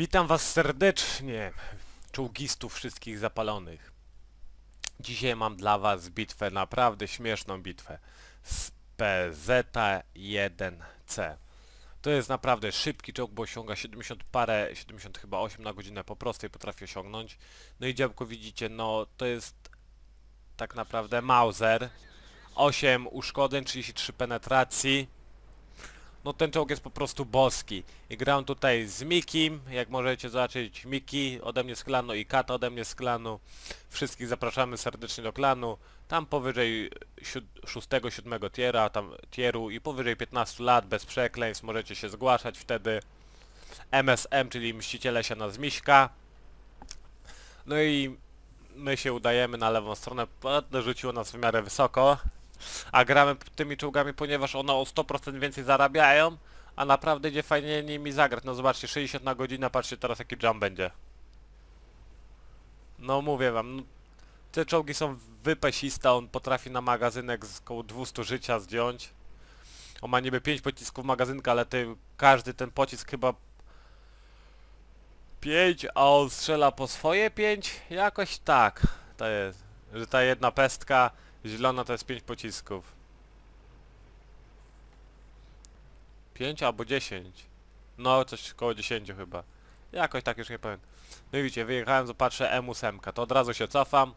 Witam was serdecznie, czołgistów wszystkich zapalonych. Dzisiaj mam dla was bitwę, naprawdę śmieszną bitwę z PZ-1C. To jest naprawdę szybki czołg, bo osiąga 70 parę, 70 chyba 8 na godzinę po prostej potrafi osiągnąć. No i działko widzicie, no to jest tak naprawdę Mauser. 8 uszkodzeń, 33 penetracji. No ten czołg jest po prostu boski. I gram tutaj z Mikim, jak możecie zobaczyć Miki ode mnie z klanu i Kata ode mnie z klanu. Wszystkich zapraszamy serdecznie do klanu. Tam powyżej 6-7 tiera, tam tieru i powyżej 15 lat bez przekleństw możecie się zgłaszać wtedy. MSM, czyli Mściciele się na Zmiśka. No i my się udajemy na lewą stronę, Ładne rzuciło nas w miarę wysoko. A gramy tymi czołgami, ponieważ one o 100% więcej zarabiają, a naprawdę idzie fajnie nimi zagrać. No zobaczcie, 60 na godzinę, patrzcie teraz jaki jump będzie. No mówię wam, te czołgi są wypesiste, on potrafi na magazynek z około 200 życia zdjąć. On ma niby 5 pocisków magazynka, ale ty, każdy ten pocisk chyba 5, a on strzela po swoje 5? Jakoś tak to jest, że ta jedna pestka zielona to jest 5 pocisków. 5 albo 10. No, coś koło 10 chyba. Jakoś tak już nie powiem. No i widzicie, wyjechałem, zobaczę M8, to od razu się cofam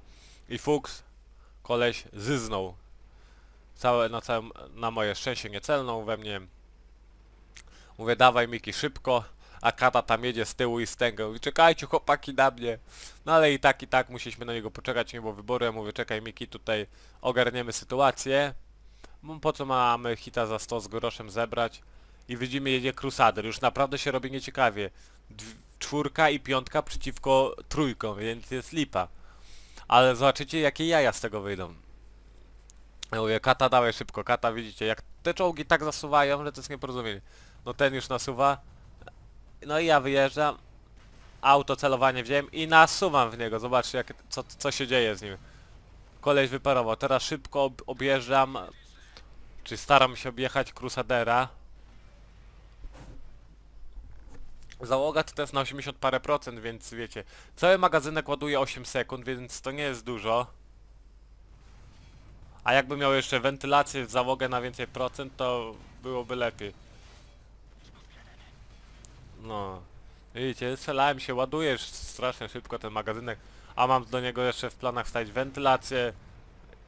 i fuks, koleś zyznął. Całe, na całym, na moje szczęście nie celnął we mnie. Mówię, dawaj Miki szybko, a Kata tam jedzie z tyłu i tego. Mówi, czekajcie chłopaki na mnie. No ale i tak, i tak musieliśmy na niego poczekać, nie było wyboru. Ja mówię, czekaj Miki, tutaj ogarniemy sytuację. Po co mamy hita za 100 z groszem zebrać? I widzimy, jedzie Crusader. Już naprawdę się robi nieciekawie. Dw czwórka i piątka przeciwko trójkom, więc jest lipa. Ale zobaczycie, jakie jaja z tego wyjdą. Ja mówię, kata dawaj szybko, kata widzicie, jak te czołgi tak zasuwają, że to jest nieporozumienie. No ten już nasuwa. No i ja wyjeżdżam. Auto celowanie wziąłem i nasuwam w niego. Zobaczcie jak, co, co się dzieje z nim. Koleś wyparował. Teraz szybko ob objeżdżam. Czy staram się objechać Crusadera. Załoga to jest na 80 parę procent, więc wiecie. Cały magazynek ładuje 8 sekund, więc to nie jest dużo. A jakby miał jeszcze wentylację w załogę na więcej procent, to byłoby lepiej. No. Widzicie, strzelałem się, ładujesz strasznie szybko ten magazynek, a mam do niego jeszcze w planach wstawić wentylację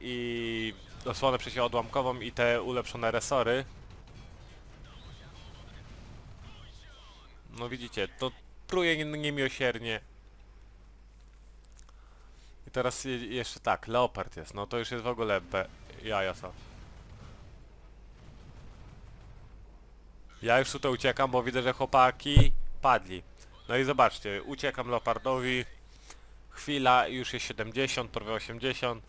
i osłonę przeciwodłamkową i te ulepszone resory. No widzicie, to pruje niemiłosiernie. I teraz je jeszcze tak, Leopard jest, no to już jest w ogóle be... jaja są. Ja już tutaj uciekam, bo widzę, że chłopaki padli. No i zobaczcie, uciekam Leopardowi. Chwila, już jest 70, prawie 80.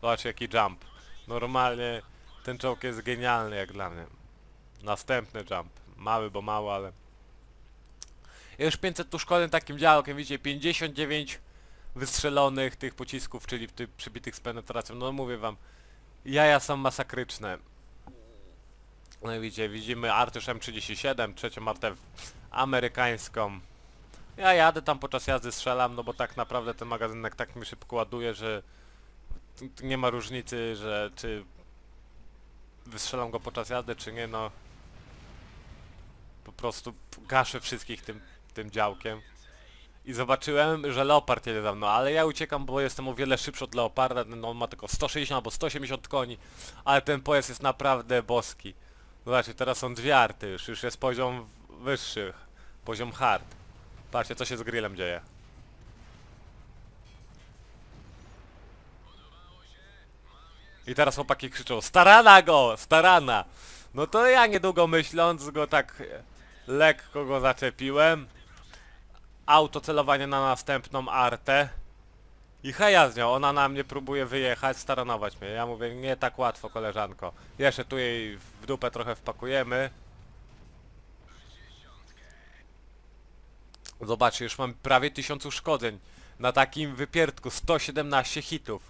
Zobaczcie jaki jump. Normalnie ten czołg jest genialny jak dla mnie. Następny jump. Mały, bo mały, ale... Ja już 500 tu szkoleń takim działkiem, widzicie, 59 wystrzelonych tych pocisków, czyli tych przybitych z penetracją. No mówię wam, jaja są masakryczne. No i widzicie, widzimy Artysz M37, trzecią artę amerykańską. Ja jadę tam podczas jazdy strzelam, no bo tak naprawdę ten magazynek tak mi szybko ładuje, że nie ma różnicy, że czy wystrzelam go podczas jazdy, czy nie, no po prostu gaszę wszystkich tym, tym działkiem. I zobaczyłem, że Leopard jedzie za mną, ale ja uciekam, bo jestem o wiele szybszy od Leoparda, no on ma tylko 160 albo 180 koni, ale ten pojazd jest naprawdę boski. Zobaczcie, teraz są dwie arty już, już jest poziom wyższy, poziom hard. Patrzcie, co się z grillem dzieje. I teraz chłopaki krzyczą, starana go, starana! No to ja niedługo myśląc go tak lekko go zaczepiłem. Autocelowanie na następną artę. I heja z nią, ona na mnie próbuje wyjechać, staranować mnie. Ja mówię, nie tak łatwo koleżanko. Jeszcze tu jej w dupę trochę wpakujemy. Zobaczcie, już mam prawie 1000 uszkodzeń. Na takim wypierdku 117 hitów.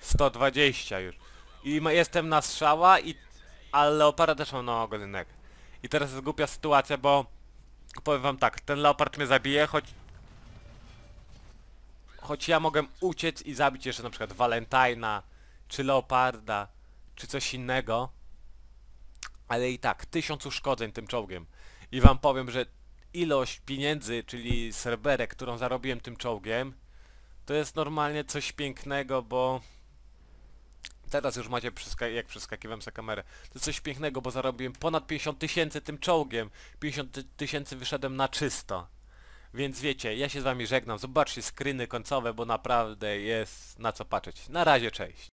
120 już. I jestem na strzała i... Ale Leoparda też mam na ogonek. I teraz jest głupia sytuacja, bo... powiem wam tak, ten leopard mnie zabije, choć... Choć ja mogę uciec i zabić jeszcze na przykład Valentina, czy Leoparda, czy coś innego. Ale i tak, tysiąc uszkodzeń tym czołgiem. I wam powiem, że ilość pieniędzy, czyli serberek, którą zarobiłem tym czołgiem, to jest normalnie coś pięknego, bo... Teraz już macie, przeska- jak przeskakiwałem za kamerę. To coś pięknego, bo zarobiłem ponad 50 tysięcy tym czołgiem. 50 ty- tysięcy wyszedłem na czysto. Więc wiecie, ja się z wami żegnam. Zobaczcie screeny końcowe, bo naprawdę jest na co patrzeć. Na razie, cześć.